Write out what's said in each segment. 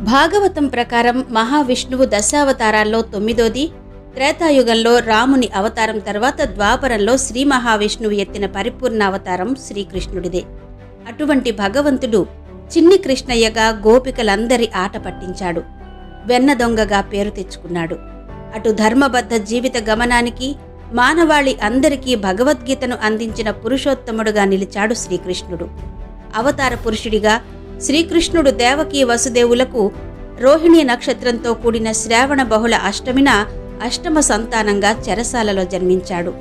భాగవతం ప్రకారం మహావిష్ణువు దశావతారాల్లో తొమ్మిదోది త్రేతాయుగంలో రాముని అవతారం తర్వాత ద్వాపరంలో శ్రీ మహావిష్ణువు ఎత్తిన పరిపూర్ణ అవతారం శ్రీకృష్ణుడిదే. అటువంటి భగవంతుడు చిన్ని కృష్ణయ్యగా గోపికలందరి ఆట పట్టించాడు. వెన్న దొంగగా పేరు తెచ్చుకున్నాడు. అటు ధర్మబద్ధ జీవిత గమనానికి మానవాళి అందరికీ భగవద్గీతను అందించిన పురుషోత్తముడుగా నిలిచాడు శ్రీకృష్ణుడు. అవతార పురుషుడిగా శ్రీకృష్ణుడు దేవకీ వసుదేవులకు రోహిణీ నక్షత్రంతో కూడిన శ్రావణ బహుళ అష్టమిన అష్టమ సంతానంగా చెరసాలలో జన్మించాడు.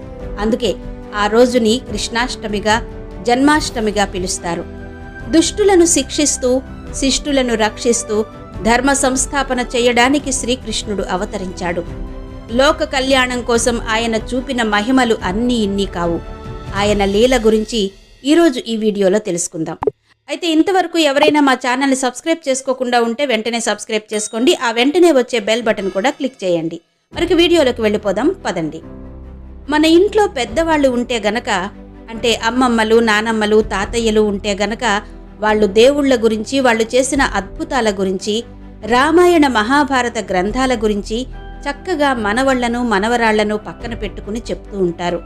అందుకే ఆ రోజుని కృష్ణాష్టమిగా జన్మాష్టమిగా పిలుస్తారు. దుష్టులను శిక్షిస్తూ శిష్టులను రక్షిస్తూ ధర్మ సంస్థాపన చేయడానికి శ్రీకృష్ణుడు అవతరించాడు. లోక కళ్యాణం కోసం ఆయన చూపిన మహిమలు అన్నీ ఇన్ని కావు. ఆయన లీల గురించి ఈరోజు ఈ వీడియోలో తెలుసుకుందాం. అయితే ఇంతవరకు ఎవరైనా మా ఛానల్ని సబ్స్క్రైబ్ చేసుకోకుండా ఉంటే వెంటనే సబ్స్క్రైబ్ చేసుకోండి. ఆ వెంటనే వచ్చే బెల్ బటన్ కూడా క్లిక్ చేయండి. మనకి వీడియోలోకి వెళ్ళిపోదాం. పదండి. మన ఇంట్లో పెద్దవాళ్ళు ఉంటే గనక అంటే అమ్మమ్మలు నానమ్మలు తాతయ్యలు ఉంటే గనక వాళ్ళు దేవుళ్ళ గురించి వాళ్ళు చేసిన అద్భుతాల గురించి రామాయణ మహాభారత గ్రంథాల గురించి చక్కగా మనవళ్ళను మనవరాళ్ళను పక్కన పెట్టుకుని చెప్తూ ఉంటారు.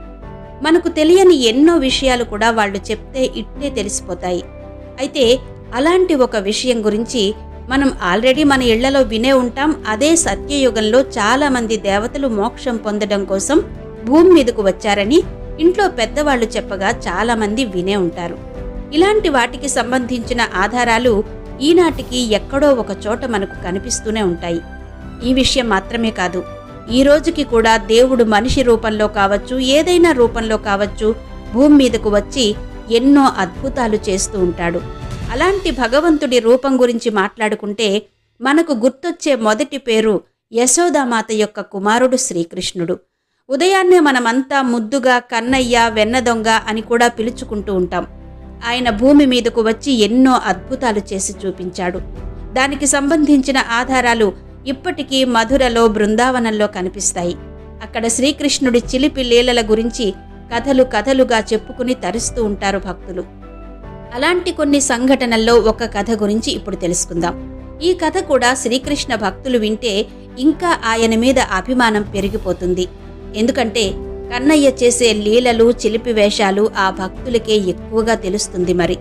మనకు తెలియని ఎన్నో విషయాలు కూడా వాళ్ళు చెప్తే ఇట్టే తెలిసిపోతాయి. అయితే అలాంటి ఒక విషయం గురించి మనం ఆల్రెడీ మన ఇళ్ళలో వినే ఉంటాం. అదే సత్యయుగంలో చాలామంది దేవతలు మోక్షం పొందడం కోసం భూమి మీదకు వచ్చారని ఇంట్లో పెద్దవాళ్ళు చెప్పగా చాలామంది వినే ఉంటారు. ఇలాంటి వాటికి సంబంధించిన ఆధారాలు ఈనాటికి ఎక్కడో ఒక చోట మనకు కనిపిస్తూనే ఉంటాయి. ఈ విషయం మాత్రమే కాదు ఈ రోజుకి కూడా దేవుడు మనిషి రూపంలో కావచ్చు ఏదైనా రూపంలో కావచ్చు భూమి మీదకు వచ్చి ఎన్నో అద్భుతాలు చేస్తూ ఉంటాడు. అలాంటి భగవంతుడి రూపం గురించి మాట్లాడుకుంటే మనకు గుర్తొచ్చే మొదటి పేరు యశోదామాత యొక్క కుమారుడు శ్రీకృష్ణుడు. ఉదయాన్నే మనమంతా ముద్దుగా కన్నయ్య వెన్నదొంగ అని కూడా పిలుచుకుంటూ ఉంటాం. ఆయన భూమి మీదకు వచ్చి ఎన్నో అద్భుతాలు చేసి చూపించాడు. దానికి సంబంధించిన ఆధారాలు ఇప్పటికీ మధురలో బృందావనంలో కనిపిస్తాయి. అక్కడ శ్రీకృష్ణుడి చిలిపి లీలల గురించి కథలు కథలుగా చెప్పుకుని తరుస్తూ ఉంటారు భక్తులు. అలాంటి కొన్ని సంఘటనల్లో ఒక కథ గురించి ఇప్పుడు తెలుసుకుందాం. ఈ కథ కూడా శ్రీకృష్ణ భక్తులు వింటే ఇంకా ఆయన మీద అభిమానం పెరిగిపోతుంది. ఎందుకంటే కన్నయ్య చేసే లీలలు చిలిపి వేషాలు ఆ భక్తులకే ఎక్కువగా తెలుస్తుంది మరి.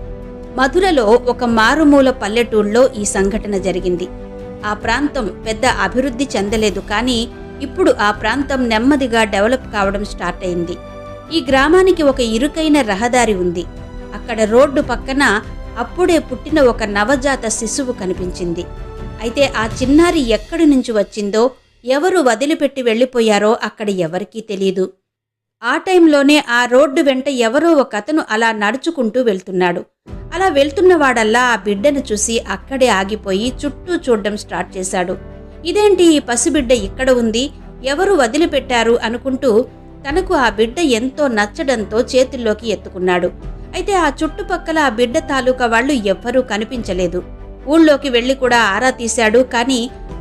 మధురలో ఒక మారుమూల పల్లెటూళ్ళలో ఈ సంఘటన జరిగింది. ఆ ప్రాంతం పెద్ద అభివృద్ధి చెందలేదు కానీ ఇప్పుడు ఆ ప్రాంతం నెమ్మదిగా డెవలప్ కావడం స్టార్ట్ అయింది. ఈ గ్రామానికి ఒక ఇరుకైన రహదారి ఉంది. అక్కడ రోడ్డు పక్కన అప్పుడే పుట్టిన ఒక నవజాత శిశువు కనిపించింది. అయితే ఆ చిన్నారి ఎక్కడి నుంచి వచ్చిందో ఎవరు వదిలిపెట్టి వెళ్ళిపోయారో అక్కడ ఎవరికీ తెలియదు ఆ టైంలోనే ఆ రోడ్డు వెంట ఎవరో ఒక అతను అలా నడుచుకుంటూ వెళ్తున్నాడు. అలా వెళ్తున్నవాడల్లా ఆ బిడ్డను చూసి అక్కడే ఆగిపోయి చుట్టూ చూడ్డం స్టార్ట్ చేశాడు. ఇదేంటి ఈ పసిబిడ్డ ఇక్కడ ఉంది? ఎవరు వదిలిపెట్టారు అనుకుంటూ తనకు ఆ బిడ్డ ఎంతో నచ్చడంతో చేతుల్లోకి ఎత్తుకున్నాడు. అయితే ఆ చుట్టుపక్కల ఆ బిడ్డ తాలూకా వాళ్ళు ఎవ్వరూ కనిపించలేదు. ఊళ్ళోకి వెళ్ళి కూడా ఆరా తీశాడు. కానీ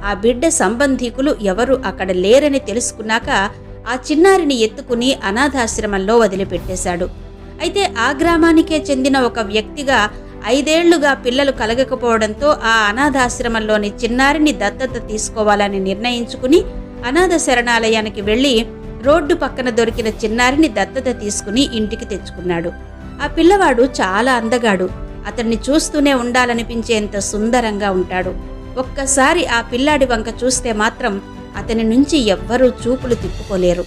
ఆ బిడ్డ సంబంధీకులు ఎవరు అక్కడ లేరని తెలుసుకున్నాక ఆ చిన్నారిని ఎత్తుకుని అనాథాశ్రమంలో వదిలిపెట్టేశాడు. అయితే ఆ గ్రామానికే చెందిన ఒక వ్యక్తిగా ఐదేళ్ళుగా పిల్లలు కలగకపోవడంతో ఆ అనాథాశ్రమంలోని చిన్నారిని దత్తత తీసుకోవాలని నిర్ణయించుకుని అనాథ శరణాలయానికి వెళ్ళి రోడ్డు పక్కన దొరికిన చిన్నారిని దత్తత తీసుకుని ఇంటికి తెచ్చుకున్నాడు. ఆ పిల్లవాడు చాలా అందగాడు. అతన్ని చూస్తూనే ఉండాలనిపించేంత సుందరంగా ఉంటాడు. ఒక్కసారి ఆ పిల్లాడి వంక చూస్తే మాత్రం అతని నుంచి ఎవ్వరూ చూపులు తిప్పుకోలేరు.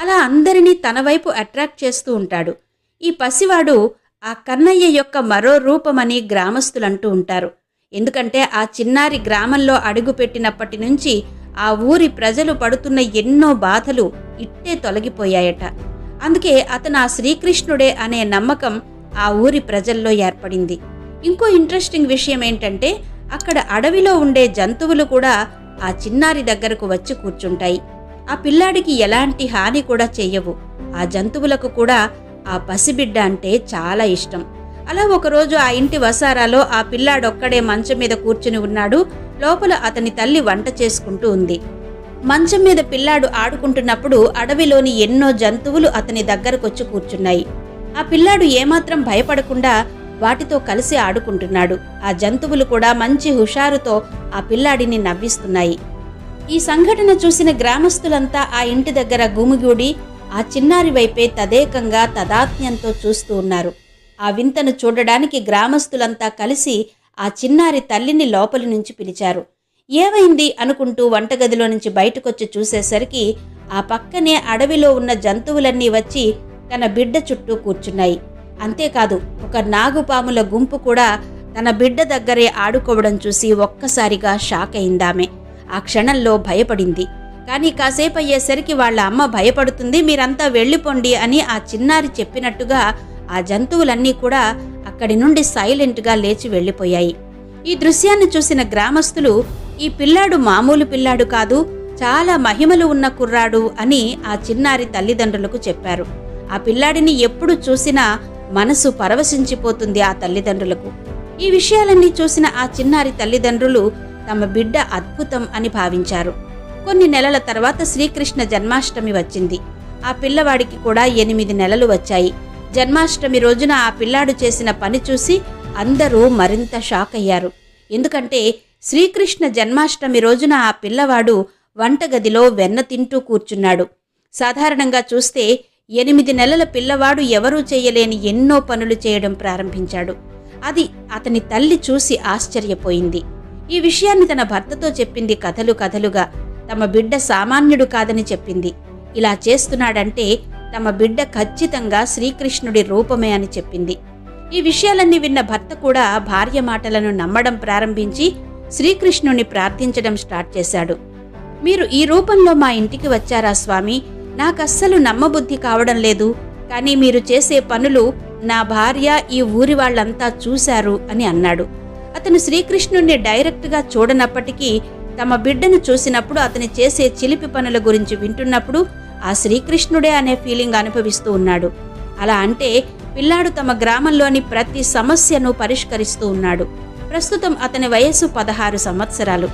అలా అందరినీ తన వైపు అట్రాక్ట్ చేస్తూ ఉంటాడు. ఈ పసివాడు ఆ కన్నయ్య యొక్క మరో రూపమని గ్రామస్తులంటూ ఉంటారు. ఎందుకంటే ఆ చిన్నారి గ్రామంలో అడుగుపెట్టినప్పటి నుంచి ఆ ఊరి ప్రజలు పడుతున్న ఎన్నో బాధలు ఇట్టే తొలగిపోయాయట. అందుకే అతను ఆ శ్రీకృష్ణుడే అనే నమ్మకం ఆ ఊరి ప్రజల్లో ఏర్పడింది. ఇంకో ఇంట్రెస్టింగ్ విషయం ఏంటంటే అక్కడ అడవిలో ఉండే జంతువులు కూడా ఆ చిన్నారి దగ్గరకు వచ్చి కూర్చుంటాయి. ఆ పిల్లాడికి ఎలాంటి హాని కూడా చెయ్యవు. ఆ జంతువులకు కూడా ఆ పసిబిడ్డ అంటే చాలా ఇష్టం. అలా ఒకరోజు ఆ ఇంటి వసారాలో ఆ పిల్లాడొక్కడే మంచం మీద కూర్చుని ఉన్నాడు. లోపల అతని తల్లి వంట చేసుకుంటూ ఉంది. మంచం మీద పిల్లాడు ఆడుకుంటున్నప్పుడు అడవిలోని ఎన్నో జంతువులు అతని దగ్గరకొచ్చి కూర్చున్నాయి. ఆ పిల్లాడు ఏమాత్రం భయపడకుండా వాటితో కలిసి ఆడుకుంటున్నాడు. ఆ జంతువులు కూడా మంచి హుషారుతో ఆ పిల్లాడిని నవ్విస్తున్నాయి. ఈ సంఘటన చూసిన గ్రామస్తులంతా ఆ ఇంటి దగ్గర గుమిగూడి ఆ చిన్నారి వైపే తదేకంగా తదాత్మ్యంతో చూస్తూ ఉన్నారు. ఆ వింతను చూడడానికి గ్రామస్తులంతా కలిసి ఆ చిన్నారి తల్లిని లోపలి నుంచి పిలిచారు. ఏమైంది అనుకుంటూ వంటగదిలో నుంచి బయటకొచ్చి చూసేసరికి ఆ పక్కనే అడవిలో ఉన్న జంతువులన్నీ వచ్చి తన బిడ్డ చుట్టూ కూర్చున్నాయి. అంతేకాదు ఒక నాగుపాముల గుంపు కూడా తన బిడ్డ దగ్గరే ఆడుకోవడం చూసి ఒక్కసారిగా షాక్ అయిందామె. ఆ క్షణంలో భయపడింది. కానీ కాసేపు అయ్యేసరికి వాళ్ళ అమ్మ భయపడుతుంది మీరంతా వెళ్ళిపోండి అని ఆ చిన్నారి చెప్పినట్టుగా ఆ జంతువులన్నీ కూడా అక్కడి నుండి సైలెంట్గా లేచి వెళ్ళిపోయాయి. ఈ దృశ్యాన్ని చూసిన గ్రామస్తులు ఈ పిల్లాడు మామూలు పిల్లాడు కాదు చాలా మహిమలు ఉన్న కుర్రాడు అని ఆ చిన్నారి తల్లిదండ్రులకు చెప్పారు. ఆ పిల్లాడిని ఎప్పుడు చూసినా మనసు పరవశించిపోతుంది ఆ తల్లిదండ్రులకు. ఈ విషయాలన్నీ చూసిన ఆ చిన్నారి తల్లిదండ్రులు తమ బిడ్డ అద్భుతం అని భావించారు. కొన్ని నెలల తర్వాత శ్రీకృష్ణ జన్మాష్టమి వచ్చింది. ఆ పిల్లవాడికి కూడా ఎనిమిది నెలలు వచ్చాయి. జన్మాష్టమి రోజున ఆ పిల్లాడు చేసిన పని చూసి అందరూ మరింత షాక్ అయ్యారు. ఎందుకంటే శ్రీకృష్ణ జన్మాష్టమి రోజున ఆ పిల్లవాడు వంటగదిలో వెన్న తింటూ కూర్చున్నాడు. సాధారణంగా చూస్తే ఎనిమిది నెలల పిల్లవాడు ఎవరూ చేయలేని ఎన్నో పనులు చేయడం ప్రారంభించాడు. అది అతని తల్లి చూసి ఆశ్చర్యపోయింది. ఈ విషయాన్ని తన భర్తతో చెప్పింది కథలు కథలుగా తమ బిడ్డ సామాన్యుడు కాదని చెప్పింది. ఇలా చేస్తున్నాడంటే తమ బిడ్డ ఖచ్చితంగా శ్రీకృష్ణుడి రూపమే అని చెప్పింది. ఈ విషయాలన్నీ విన్న భర్త కూడా భార్య మాటలను నమ్మడం ప్రారంభించి శ్రీకృష్ణుని ప్రార్థించడం స్టార్ట్ చేశాడు. మీరు ఈ రూపంలో మా ఇంటికి వచ్చారా స్వామి? నాకస్సలు నమ్మబుద్ధి కావడం లేదు. కానీ మీరు చేసే పనులు నా భార్య ఈ ఊరి వాళ్ళంతా చూశారు అని అన్నాడు. అతను శ్రీకృష్ణుణ్ణి డైరెక్ట్గా చూడనప్పటికీ తమ బిడ్డను చూసినప్పుడు అతని చేసే చిలిపి పనుల గురించి వింటున్నప్పుడు ఆ శ్రీకృష్ణుడే అనే ఫీలింగ్ అనుభవిస్తూ ఉన్నాడు. అలా అంటే పిల్లాడు తమ గ్రామంలోని ప్రతి సమస్యను పరిష్కరిస్తూ ఉన్నాడు. ప్రస్తుతం అతని వయస్సు పదహారు సంవత్సరాలు.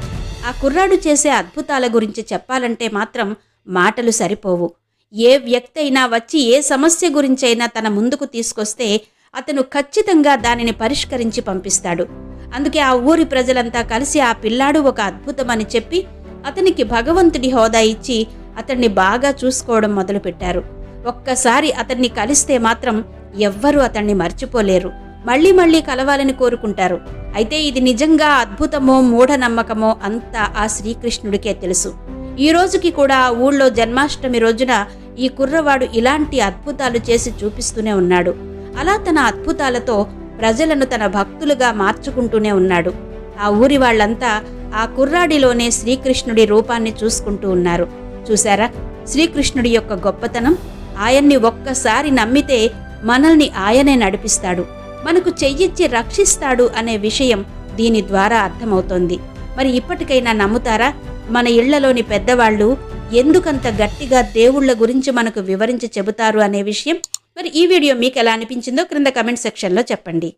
ఆ కుర్రాడు చేసే అద్భుతాల గురించి చెప్పాలంటే మాత్రం మాటలు సరిపోవు. ఏ వ్యక్తి అయినా వచ్చి ఏ సమస్య గురించైనా తన ముందుకు తీసుకొస్తే అతను ఖచ్చితంగా దానిని పరిష్కరించి పంపిస్తాడు. అందుకే ఆ ఊరి ప్రజలంతా కలిసి ఆ పిల్లాడు ఒక అద్భుతమని చెప్పి అతనికి భగవంతుడి హోదా ఇచ్చి అతన్ని బాగా చూసుకోవడం మొదలుపెట్టారు. ఒక్కసారి అతన్ని కలిస్తే మాత్రం ఎవ్వరూ అతన్ని మర్చిపోలేరు. మళ్ళీ మళ్ళీ కలవాలని కోరుకుంటారు. అయితే ఇది నిజంగా అద్భుతమో మూఢనమ్మకమో అంతా ఆ శ్రీకృష్ణుడికే తెలుసు. ఈ రోజుకి కూడా ఆ ఊళ్ళో జన్మాష్టమి రోజున ఈ కుర్రవాడు ఇలాంటి అద్భుతాలు చేసి చూపిస్తూనే ఉన్నాడు. అలా తన అద్భుతాలతో ప్రజలను తన భక్తులుగా మార్చుకుంటూనే ఉన్నాడు. ఆ ఊరి వాళ్ళంతా ఆ కుర్రాడిలోనే శ్రీకృష్ణుడి రూపాన్ని చూసుకుంటూ ఉన్నారు. చూశారా? శ్రీకృష్ణుడి యొక్క గొప్పతనం ఆయన్ని ఒక్కసారి నమ్మితే మనల్ని ఆయనే నడిపిస్తాడు. మనకు చెయ్యిచ్చి రక్షిస్తాడు అనే విషయం దీని ద్వారా అర్థమవుతోంది. మరి ఇప్పటికైనా నమ్ముతారా? మన ఇళ్ళలోని పెద్దవాళ్ళు ఎందుకంత గట్టిగా దేవుళ్ళ గురించి మనకు వివరించి చెబుతారు అనే విషయం? మరి ఈ వీడియో మీకు ఎలా అనిపించిందో క్రింద కమెంట్ సెక్షన్లో చెప్పండి.